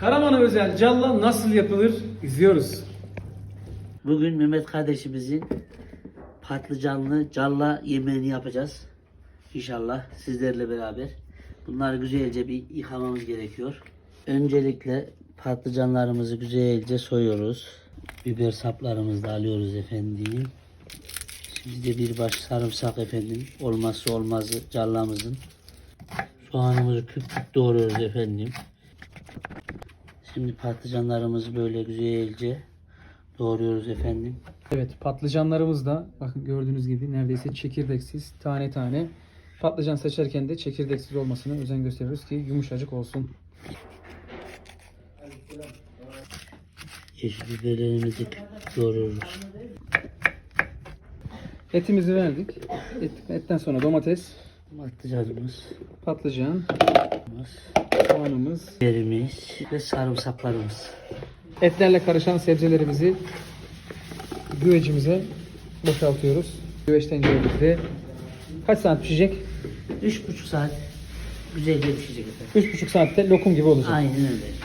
Karaman'a özel calla nasıl yapılır izliyoruz. Bugün Mehmet kardeşimizin patlıcanlı calla yemeğini yapacağız. İnşallah sizlerle beraber. Bunları güzelce bir yıkamamız gerekiyor. Öncelikle patlıcanlarımızı güzelce soyuyoruz. Biber saplarımızı da alıyoruz efendim. Şimdi de bir baş sarımsak efendim. Olmazsa olmazı callamızın. Soğanımızı küp küp doğruyoruz efendim. Şimdi patlıcanlarımızı böyle güzelce doğruyoruz efendim. Evet patlıcanlarımız da bakın gördüğünüz gibi neredeyse çekirdeksiz tane tane. Patlıcan seçerken de çekirdeksiz olmasına özen gösteriyoruz ki yumuşacık olsun. Yeşil biberlerimizi doğruyoruz. Etimizi verdik. Et, etten sonra domates, Patlıcanımız, patlıcan, soğanımız. biberimiz ve sarımsaklarımız. Etlerle karışan sebzelerimizi güvecimize boşaltıyoruz. Güveç tenceremizde kaç saat pişecek? Üç buçuk saat güzelce pişecek efendim. 3,5 saatte lokum gibi olacak. Aynen öyle.